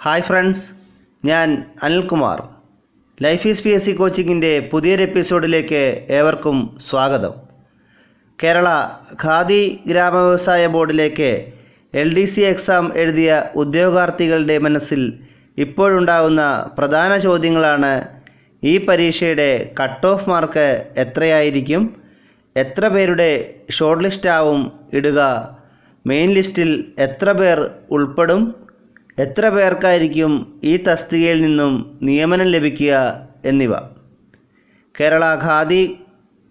Hi friends ഞാൻ Anilkumar. Life is P S C കോച്ചിങ്ങിന്റെ പുതിയൊരു എപ്പിസോഡിലേക്ക് ഏവർക്കും സ്വാഗതം. കേരള ഖാദി ഗ്രാമവ്യവസായ ബോർഡിലേക്ക് എൽ ഡി സി എക്സാം എഴുതിയ ഉദ്യോഗാർത്ഥികളുടെ മനസ്സിൽ ഇപ്പോഴുണ്ടാകുന്ന പ്രധാന ചോദ്യങ്ങളാണ് ഈ പരീക്ഷയുടെ കട്ട് ഓഫ് മാർക്ക് എത്രയായിരിക്കും? എത്ര പേരുടെ ഷോർട്ട് ലിസ്റ്റാവും ഇടുക? മെയിൻ ലിസ്റ്റിൽ എത്ര പേർ ഉൾപ്പെടും? എത്ര പേർക്കായിരിക്കും ഈ തസ്തികയിൽ നിന്നും നിയമനം ലഭിക്കുക എന്നിവ? കേരള ഖാദി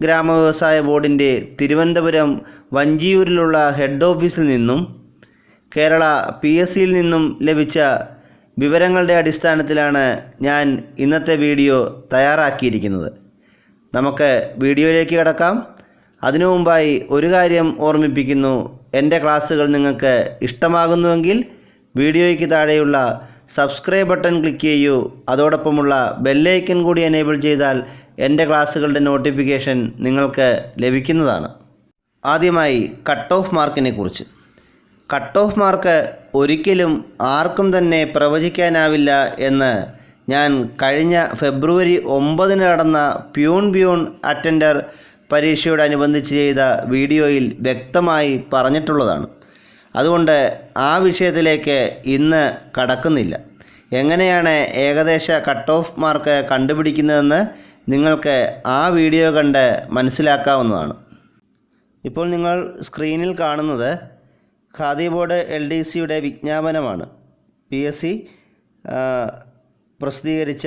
ഗ്രാമവ്യവസായ ബോർഡിന്റെ തിരുവനന്തപുരം വഞ്ചിയൂരിലുള്ള ഹെഡ് ഓഫീസിൽ നിന്നും കേരള പി എസ് സിയിൽ നിന്നും ലഭിച്ച വിവരങ്ങളുടെ അടിസ്ഥാനത്തിലാണ് ഞാൻ ഇന്നത്തെ വീഡിയോ തയ്യാറാക്കിയിരിക്കുന്നത്. നമുക്ക് വീഡിയോയിലേക്ക് കിടക്കാം. അതിനു മുമ്പായി ഒരു കാര്യം ഓർമ്മിപ്പിക്കുന്നു. എന്റെ ക്ലാസ്സുകൾ നിങ്ങൾക്ക് ഇഷ്ടമാകുന്നുവെങ്കിൽ വീഡിയോയ്ക്ക് താഴെയുള്ള സബ്സ്ക്രൈബ് ബട്ടൺ ക്ലിക്ക് ചെയ്യൂ. അതോടൊപ്പമുള്ള ബെല്ലൈക്കൻ കൂടി എനേബിൾ ചെയ്താൽ എന്റെ ക്ലാസ്സുകളുടെ നോട്ടിഫിക്കേഷൻ നിങ്ങൾക്ക് ലഭിക്കുന്നതാണ്. ആദ്യമായി കട്ട് ഓഫ് മാർക്കിനെ കുറിച്ച്. കട്ട് ഓഫ് മാർക്ക് ഒരിക്കലും ആർക്കും തന്നെ പ്രവചിക്കാനാവില്ല എന്ന് ഞാൻ കഴിഞ്ഞ ഫെബ്രുവരി ഒമ്പതിന് നടന്ന പ്യൂൺ പ്യൂൺ അറ്റൻഡർ പരീക്ഷയോടനുബന്ധിച്ച് ചെയ്ത വീഡിയോയിൽ വ്യക്തമായി പറഞ്ഞിട്ടുള്ളതാണ്. അതുകൊണ്ട് ആ വിഷയത്തിലേക്ക് ഇന്ന് കടക്കുന്നില്ല. എങ്ങനെയാണ് ഏകദേശ കട്ട് ഓഫ് മാർക്ക് കണ്ടുപിടിക്കുന്നതെന്ന് നിങ്ങൾക്ക് ആ വീഡിയോ കണ്ട് മനസ്സിലാക്കാവുന്നതാണ്. ഇപ്പോൾ നിങ്ങൾ സ്ക്രീനിൽ കാണുന്നത് ഖാദി ബോർഡ് എൽ ഡി സിയുടെ വിജ്ഞാപനമാണ്. പി എസ് സി പ്രസിദ്ധീകരിച്ച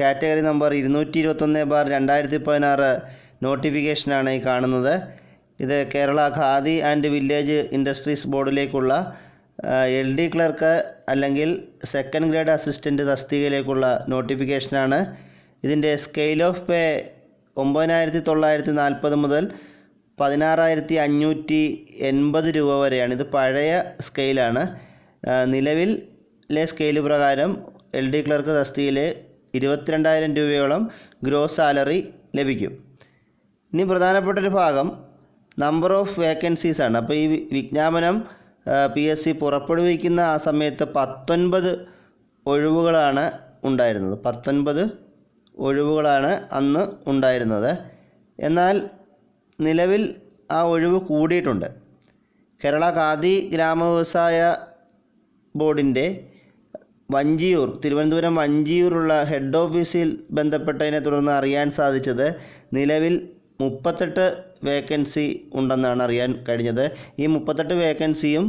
കാറ്റഗറി നമ്പർ ഇരുന്നൂറ്റി ഇരുപത്തൊന്ന് ബാർ രണ്ടായിരത്തി പതിനാറ് നോട്ടിഫിക്കേഷനാണ് ഈ കാണുന്നത്. ഇത് Kerala Khadi and village industries ബോർഡിലേക്കുള്ള L D clerk അല്ലെങ്കിൽ സെക്കൻഡ് ഗ്രേഡ് അസിസ്റ്റന്റ് തസ്തികയിലേക്കുള്ള നോട്ടിഫിക്കേഷനാണ്. ഇതിന്റെ സ്കെയിൽ ഓഫ് പേ ഒമ്പതിനായിരത്തി തൊള്ളായിരത്തി നാൽപ്പത് മുതൽ പതിനാറായിരത്തി അഞ്ഞൂറ്റി എൺപത് രൂപ വരെയാണ്. ഇത് പഴയ സ്കെയിലാണ്. നിലവിലെ സ്കെയിൽ പ്രകാരം എൽ ഡി ക്ലർക്ക് തസ്തികയിൽ ഇരുപത്തിരണ്ടായിരം രൂപയോളം ഗ്രോസ് സാലറി ലഭിക്കും. ഇനി പ്രധാനപ്പെട്ട ഒരു ഭാഗം നമ്പർ ഓഫ് വേക്കൻസീസ് ആണ്. അപ്പോൾ ഈ വിജ്ഞാപനം പി എസ് സി പുറപ്പെടുവിക്കുന്ന ആ സമയത്ത് പത്തൊൻപത് ഒഴിവുകളാണ് ഉണ്ടായിരുന്നത്. പത്തൊൻപത് ഒഴിവുകളാണ് അന്ന് ഉണ്ടായിരുന്നത്. എന്നാൽ നിലവിൽ ആ ഒഴിവ് കൂടിയിട്ടുണ്ട്. കേരള ഖാദി ഗ്രാമവ്യവസായ ബോർഡിന്റെ വഞ്ചിയൂർ തിരുവനന്തപുരം വഞ്ചിയൂരുള്ള ഹെഡ് ഓഫീസിൽ ബന്ധപ്പെട്ടതിനെ തുടർന്ന് അറിയാൻ സാധിച്ചത് നിലവിൽ മുപ്പത്തെട്ട് വേക്കൻസി ഉണ്ടെന്നാണ് അറിയാൻ കഴിഞ്ഞത്. ഈ മുപ്പത്തെട്ട് വേക്കൻസിയും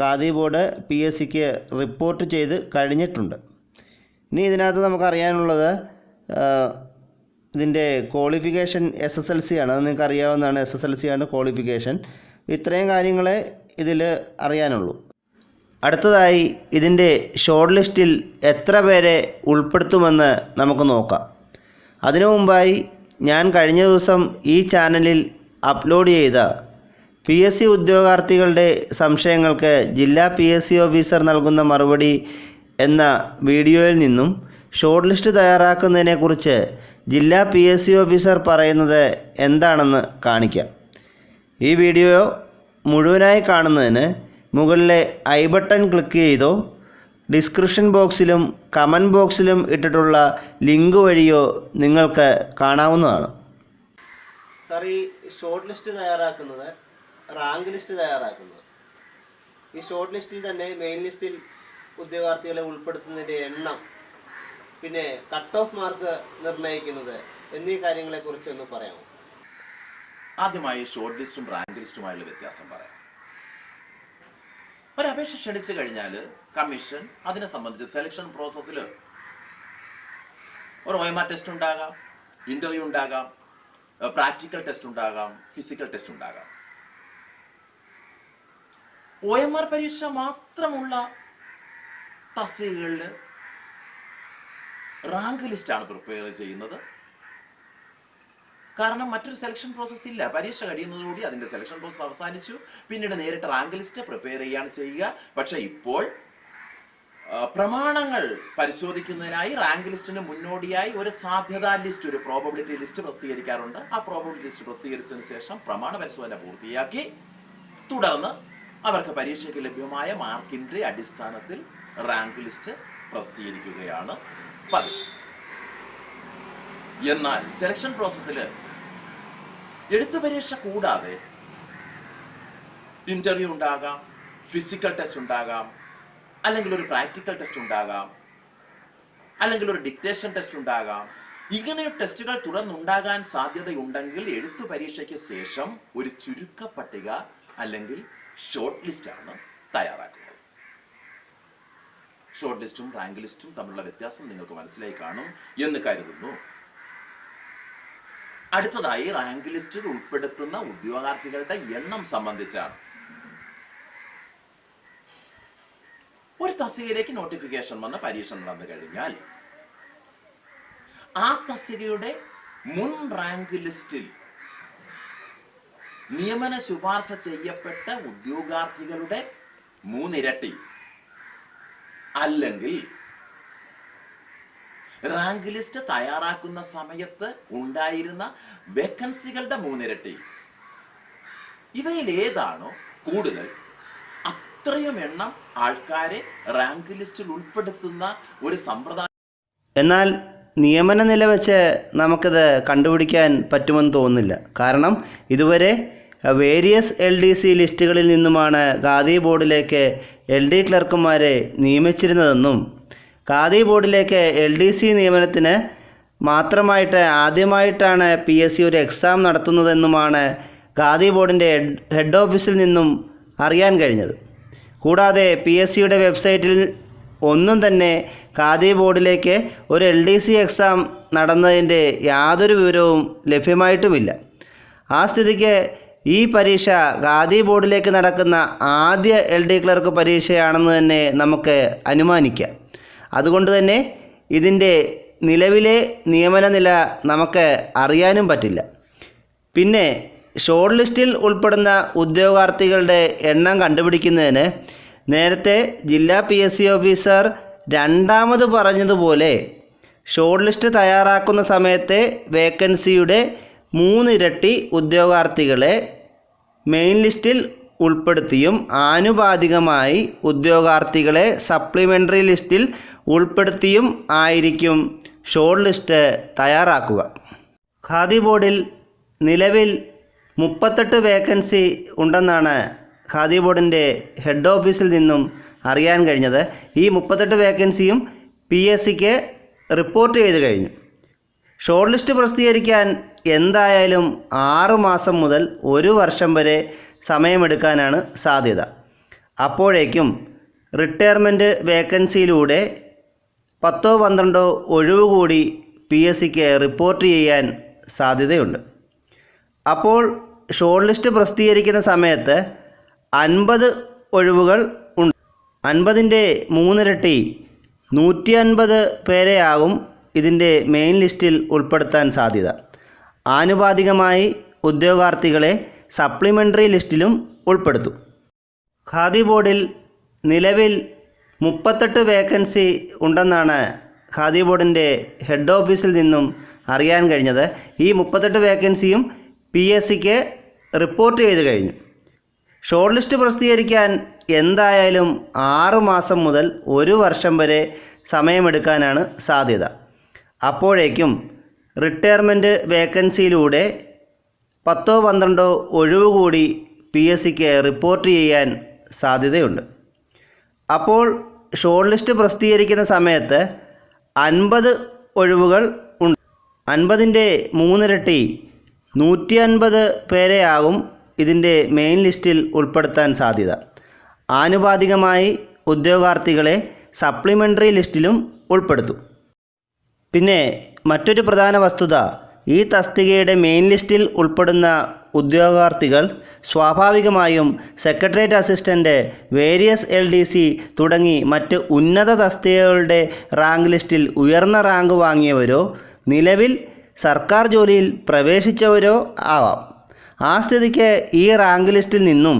ഖാദി ബോർഡ് പി എസ് സിക്ക് റിപ്പോർട്ട് ചെയ്ത് കഴിഞ്ഞിട്ടുണ്ട്. ഇനി ഇതിനകത്ത് നമുക്കറിയാനുള്ളത് ഇതിന്റെ qualification S S L C ആണ്. അത് നിങ്ങൾക്ക് അറിയാവുന്നതാണ് എസ് എസ് എൽ സി ആണ് ക്വാളിഫിക്കേഷൻ. ഇത്രയും കാര്യങ്ങളെ ഇതിൽ അറിയാനുള്ളൂ. അടുത്തതായി ഇതിന്റെ ഷോർട്ട് ലിസ്റ്റിൽ എത്ര പേരെ ഉൾപ്പെടുത്തുമെന്ന് നമുക്ക് നോക്കാം. അതിനു മുമ്പായി ഞാൻ കഴിഞ്ഞ ദിവസം ഈ ചാനലിൽ അപ്ലോഡ് ചെയ്ത പി എസ് സി ഉദ്യോഗാർത്ഥികളുടെ സംശയങ്ങൾക്ക് ജില്ലാ പി എസ് സി ഓഫീസർ നൽകുന്ന മറുപടി എന്ന വീഡിയോയിൽ നിന്നും ഷോർട്ട് ലിസ്റ്റ് തയ്യാറാക്കുന്നതിനെക്കുറിച്ച് ജില്ലാ പി എസ് സി ഓഫീസർ പറയുന്നത് എന്താണെന്ന് കാണിക്കാം. ഈ വീഡിയോ മുഴുവനായി കാണുന്നതിന് മുകളിലെ ഐ ബട്ടൺ ക്ലിക്ക് ചെയ്തോ ഡിസ്ക്രിപ്ഷൻ ബോക്സിലും കമന്റ് ബോക്സിലും ഇട്ടിട്ടുള്ള ലിങ്ക് വഴിയോ നിങ്ങൾക്ക് കാണാവുന്നതാണ്. സാർ ഈ ഷോർട്ട് ലിസ്റ്റ് തയ്യാറാക്കുന്നത് റാങ്ക് ലിസ്റ്റ് തയ്യാറാക്കുന്നത്. ഈ ഷോർട്ട് ലിസ്റ്റിൽ തന്നെ മെയിൻ ലിസ്റ്റിൽ ഉദ്യോഗാർത്ഥികളെ ഉൾപ്പെടുത്തുന്നതിന്റെ എണ്ണം പിന്നെ കട്ട് ഓഫ് മാർക്ക് നിർണയിക്കുന്നത് എന്നീ കാര്യങ്ങളെക്കുറിച്ച് ഒന്ന് പറയാമോ? ആദ്യമായി ഷോർട്ട് ലിസ്റ്റും റാങ്ക് ലിസ്റ്റുമായുള്ള വ്യത്യാസം പറയാം. ഒരു അപേക്ഷ ക്ഷണിച്ചു കഴിഞ്ഞാൽ കമ്മീഷൻ അതിനെ സംബന്ധിച്ച് സെലക്ഷൻ പ്രോസസ്സിൽ ഒരു ഒ എം ആർ ടെസ്റ്റ് ഉണ്ടാകാം ഇന്റർവ്യൂ ഉണ്ടാകാം പ്രാക്ടിക്കൽ ടെസ്റ്റ് ഉണ്ടാകാം ഫിസിക്കൽ ടെസ്റ്റ് ഉണ്ടാകാം. ഒ എം ആർ പരീക്ഷ മാത്രമുള്ള തസ്തികകളിൽ റാങ്ക് ലിസ്റ്റാണ് പ്രിപ്പയർ ചെയ്യുന്നത്. കാരണം മറ്റൊരു സെലക്ഷൻ പ്രോസസ്സ് ഇല്ല. പരീക്ഷ കഴിയുന്നതോടുകൂടി അതിന്റെ സെലക്ഷൻ പ്രോസസ്സ് അവസാനിച്ചു. പിന്നീട് നേരിട്ട് റാങ്ക് ലിസ്റ്റ് പ്രിപ്പയർ ചെയ്യുകയാണ് ചെയ്യുക. പക്ഷേ ഇപ്പോൾ പ്രമാണങ്ങൾ പരിശോധിക്കുന്നതിനായി റാങ്ക് ലിസ്റ്റിന് മുന്നോടിയായി ഒരു സാധ്യതാ ലിസ്റ്റ് ഒരു പ്രോബബിലിറ്റി ലിസ്റ്റ് പ്രസിദ്ധീകരിക്കാറുണ്ട്. ആ പ്രോബബിലിറ്റി ലിസ്റ്റ് പ്രസിദ്ധീകരിച്ചതിന് ശേഷം പ്രമാണ പരിശോധന പൂർത്തിയാക്കി. തുടർന്ന് അവർക്ക് പരീക്ഷയ്ക്ക് ലഭ്യമായ മാർക്കിന്റെ അടിസ്ഥാനത്തിൽ റാങ്ക് ലിസ്റ്റ് പ്രസിദ്ധീകരിക്കുകയാണ് പതിവ്. എന്നാൽ സെലക്ഷൻ പ്രോസസ്സിൽ എഴുത്തു പരീക്ഷ കൂടാതെ ഇന്റർവ്യൂ ഉണ്ടാകാം ഫിസിക്കൽ ടെസ്റ്റ് ഉണ്ടാകാം അല്ലെങ്കിൽ ഒരു പ്രാക്ടിക്കൽ ടെസ്റ്റ് ഉണ്ടാകാം അല്ലെങ്കിൽ ഒരു ഡിക്റ്റേഷൻ ടെസ്റ്റ് ഉണ്ടാകാം. ഇങ്ങനെ ടെസ്റ്റുകൾ തുടർന്നുണ്ടാകാൻ സാധ്യതയുണ്ടെങ്കിൽ എഴുത്തു പരീക്ഷയ്ക്ക് ശേഷം ഒരു ചുരുക്ക പട്ടിക അല്ലെങ്കിൽ ഷോർട്ട് ലിസ്റ്റ് ആണ് തയ്യാറാക്കുന്നത്. ഷോർട്ട് ലിസ്റ്റും റാങ്ക് ലിസ്റ്റും തമ്മിലുള്ള വ്യത്യാസം നിങ്ങൾക്ക് മനസ്സിലായി കാണും എന്ന് കരുതുന്നു. അടുത്തതായി റാങ്ക് ലിസ്റ്റിൽ ഉൾപ്പെടുത്തുന്ന ഉദ്യോഗാർത്ഥികളുടെ എണ്ണം സംബന്ധിച്ചാണ്. ഒരു തസ്തികയിലേക്ക് നോട്ടിഫിക്കേഷൻ വന്ന പരീക്ഷ നടന്നു കഴിഞ്ഞാൽ ആ തസ്തികയുടെ മുൻ റാങ്ക് ലിസ്റ്റിൽ നിയമന ശുപാർശ ചെയ്യപ്പെട്ട ഉദ്യോഗാർത്ഥികളുടെ മൂന്നിരട്ടി അല്ലെങ്കിൽ റാങ്ക് ലിസ്റ്റ് തയ്യാറാക്കുന്ന സമയത്ത് ഉണ്ടായിരുന്ന വേക്കൻസികളുടെ മൂന്നിരട്ടി. ഇവയിൽ ഏതാണോ കൂടുതൽ അത്രയും എണ്ണം ആൾക്കാരെ റാങ്ക് ലിസ്റ്റിൽ ഉൾപ്പെടുത്തുന്ന ഒരു സമ്പ്രദായം. എന്നാൽ നിയമന നില വെച്ച് നമുക്കിത് കണ്ടുപിടിക്കാൻ പറ്റുമെന്ന് തോന്നുന്നില്ല. കാരണം ഇതുവരെ വേരിയസ് എൽ ഡി സി ലിസ്റ്റുകളിൽ നിന്നുമാണ് ഖാദി ബോർഡിലേക്ക് എൽ ഡി ക്ലർക്കുമാരെ നിയമിച്ചിരുന്നതെന്നും ഖാദി ബോർഡിലേക്ക് എൽ ഡി സി നിയമനത്തിന് മാത്രമായിട്ട് ആദ്യമായിട്ടാണ് പി എസ് സി ഒരു എക്സാം നടത്തുന്നതെന്നുമാണ് ഖാദി ബോർഡിന്റെ ഹെഡ് ഓഫീസിൽ നിന്നും അറിയാൻ കഴിഞ്ഞത്. കൂടാതെ പി എസ് സിയുടെ വെബ്സൈറ്റിൽ ഒന്നും തന്നെ ഖാദി ബോർഡിലേക്ക് ഒരു എൽ ഡി സി എക്സാം നടന്നതിന്റെ യാതൊരു വിവരവും ലഭ്യമായിട്ടുമില്ല. ആ സ്ഥിതിക്ക് ഈ പരീക്ഷ ഖാദി ബോർഡിലേക്ക് നടക്കുന്ന ആദ്യ എൽ ഡി ക്ലർക്ക് പരീക്ഷയാണെന്ന് തന്നെ നമുക്ക് അനുമാനിക്കാം. അതുകൊണ്ട് തന്നെ ഇതിന്റെ നിലവിലെ നിയമന നില നമുക്ക് അറിയാനും പറ്റില്ല. പിന്നെ ഷോർട്ട് ലിസ്റ്റിൽ ഉൾപ്പെടുന്ന ഉദ്യോഗാർത്ഥികളുടെ എണ്ണം കണ്ടുപിടിക്കുന്നതിന് നേരത്തെ ജില്ലാ പി എസ് സി ഓഫീസർ രണ്ടാമത് പറഞ്ഞതുപോലെ ഷോർട്ട് ലിസ്റ്റ് തയ്യാറാക്കുന്ന സമയത്തെ വേക്കൻസിയുടെ മൂന്നിരട്ടി ഉദ്യോഗാർത്ഥികളെ മെയിൻ ലിസ്റ്റിൽ ഉൾപ്പെടുത്തിയും ആനുപാതികമായി ഉദ്യോഗാർത്ഥികളെ സപ്ലിമെന്ററി ലിസ്റ്റിൽ ഉൾപ്പെടുത്തിയും ആയിരിക്കും ഷോർട്ട് ലിസ്റ്റ് തയ്യാറാക്കുക. ഖാദി ബോർഡിൽ നിലവിൽ മുപ്പത്തെട്ട് വേക്കൻസി ഉണ്ടെന്നാണ് ഖാദി ബോർഡിന്റെ ഹെഡ് ഓഫീസിൽ നിന്നും അറിയാൻ കഴിഞ്ഞത്. ഈ മുപ്പത്തെട്ട് വേക്കൻസിയും പി എസ് സിക്ക് റിപ്പോർട്ട് ചെയ്ത് കഴിഞ്ഞു. ഷോർട്ട് ലിസ്റ്റ് പ്രസിദ്ധീകരിക്കാൻ എന്തായാലും ആറുമാസം മുതൽ ഒരു വർഷം വരെ സമയമെടുക്കാനാണ് സാധ്യത. അപ്പോഴേക്കും റിട്ടയർമെന്റ് വേക്കൻസിയിലൂടെ പത്തോ പന്ത്രണ്ടോ ഒഴിവ് കൂടി പി എസ് സിക്ക് റിപ്പോർട്ട് ചെയ്യാൻ സാധ്യതയുണ്ട്. അപ്പോൾ ഷോർട്ട് ലിസ്റ്റ് പ്രസിദ്ധീകരിക്കുന്ന സമയത്ത് അൻപത് ഒഴിവുകൾ ഉണ്ട്. അൻപതിന്റെ മൂന്നിരട്ടി നൂറ്റി അൻപത് പേരെയാകും ഇതിന്റെ മെയിൻ ലിസ്റ്റിൽ ഉൾപ്പെടുത്താൻ സാധ്യത. ആനുപാതികമായി ഉദ്യോഗാർത്ഥികളെ സപ്ലിമെന്ററി ലിസ്റ്റിലും ഉൾപ്പെടുത്തും. ഖാദി ബോർഡിൽ നിലവിൽ മുപ്പത്തെട്ട് വേക്കൻസി ഉണ്ടെന്നാണ് ഖാദി ബോർഡിന്റെ ഹെഡ് ഓഫീസിൽ നിന്നും അറിയാൻ കഴിഞ്ഞത്. ഈ മുപ്പത്തെട്ട് വേക്കൻസിയും പി എസ് സിക്ക് റിപ്പോർട്ട് ചെയ്ത് കഴിഞ്ഞു. ഷോർട്ട് ലിസ്റ്റ് പ്രസിദ്ധീകരിക്കാൻ എന്തായാലും ആറു മാസം മുതൽ ഒരു വർഷം വരെ സമയമെടുക്കാനാണ് സാധ്യത. അപ്പോഴേക്കും റിട്ടയർമെന്റ് വേക്കൻസിയിലൂടെ പത്തോ പന്ത്രണ്ടോ ഒഴിവ് കൂടി പി എസ് സിക്ക് റിപ്പോർട്ട് ചെയ്യാൻ സാധ്യതയുണ്ട്. അപ്പോൾ ഷോർട്ട് ലിസ്റ്റ് പ്രസിദ്ധീകരിക്കുന്ന സമയത്ത് അൻപത് ഒഴിവുകൾ ഉണ്ട്. അൻപതിന്റെ മൂന്നിരട്ടി നൂറ്റി അൻപത് പേരെയാകും ഇതിന്റെ മെയിൻ ലിസ്റ്റിൽ ഉൾപ്പെടുത്താൻ സാധ്യത. ആനുപാതികമായി ഉദ്യോഗാർത്ഥികളെ സപ്ലിമെന്ററി ലിസ്റ്റിലും ഉൾപ്പെടുത്തും. പിന്നെ മറ്റൊരു പ്രധാന വസ്തുത ഈ തസ്തികയുടെ മെയിൻ ലിസ്റ്റിൽ ഉൾപ്പെടുന്ന ഉദ്യോഗാർത്ഥികൾ സ്വാഭാവികമായും secretariat assistant various L D C തുടങ്ങി മറ്റ് ഉന്നത തസ്തികകളുടെ റാങ്ക് ലിസ്റ്റിൽ ഉയർന്ന റാങ്ക് വാങ്ങിയവരോ നിലവിൽ സർക്കാർ ജോലിയിൽ പ്രവേശിച്ചവരോ ആവാം. ആ സ്ഥിതിക്ക് ഈ റാങ്ക് ലിസ്റ്റിൽ നിന്നും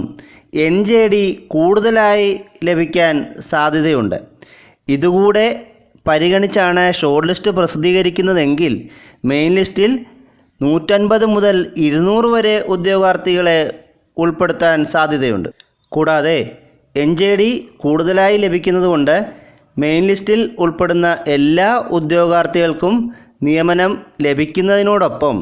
എൻ ജെ ഡി കൂടുതലായി ലഭിക്കാൻ സാധ്യതയുണ്ട്. ഇതുകൂടെ പരിഗണിച്ചാണ് ഷോർട്ട് ലിസ്റ്റ് പ്രസിദ്ധീകരിക്കുന്നതെങ്കിൽ മെയിൻ ലിസ്റ്റിൽ നൂറ്റൻപത് മുതൽ ഇരുന്നൂറ് വരെ ഉദ്യോഗാർത്ഥികളെ ഉൾപ്പെടുത്താൻ സാധ്യതയുണ്ട്. കൂടാതെ എൻ ജെ ഡി കൂടുതലായി ലഭിക്കുന്നതുകൊണ്ട് മെയിൻ ലിസ്റ്റിൽ ഉൾപ്പെടുന്ന എല്ലാ ഉദ്യോഗാർത്ഥികൾക്കും നിയമനം ലഭിക്കുന്നതിനോടൊപ്പം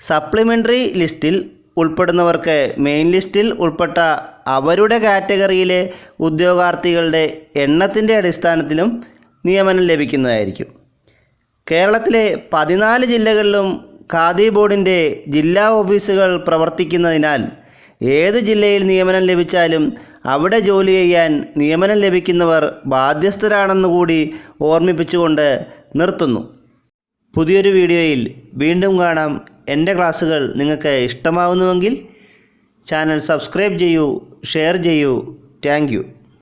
സപ്ലിമെന്ററി ലിസ്റ്റിൽ ഉൾപ്പെടുന്നവർക്ക് മെയിൻ ലിസ്റ്റിൽ ഉൾപ്പെട്ട അവരുടെ കാറ്റഗറിയിലെ ഉദ്യോഗാർത്ഥികളുടെ എണ്ണത്തിന്റെ അടിസ്ഥാനത്തിലും നിയമനം ലഭിക്കുന്നതായിരിക്കും. കേരളത്തിലെ പതിനാല് ജില്ലകളിലും ഖാദി ബോർഡിന്റെ ജില്ലാ ഓഫീസുകൾ പ്രവർത്തിക്കുന്നതിനാൽ ഏത് ജില്ലയിൽ നിയമനം ലഭിച്ചാലും അവിടെ ജോലി ചെയ്യാൻ നിയമനം ലഭിക്കുന്നവർ ബാധ്യസ്ഥരാണെന്നുകൂടി ഓർമ്മിപ്പിച്ചുകൊണ്ട് നിർത്തുന്നു. പുതിയൊരു വീഡിയോയിൽ വീണ്ടും കാണാം. എന്റെ ക്ലാസ്സുകൾ നിങ്ങൾക്ക് ഇഷ്ടമാവുന്നുവെങ്കിൽ ചാനൽ സബ്സ്ക്രൈബ് ചെയ്യൂ ഷെയർ ചെയ്യൂ. താങ്ക്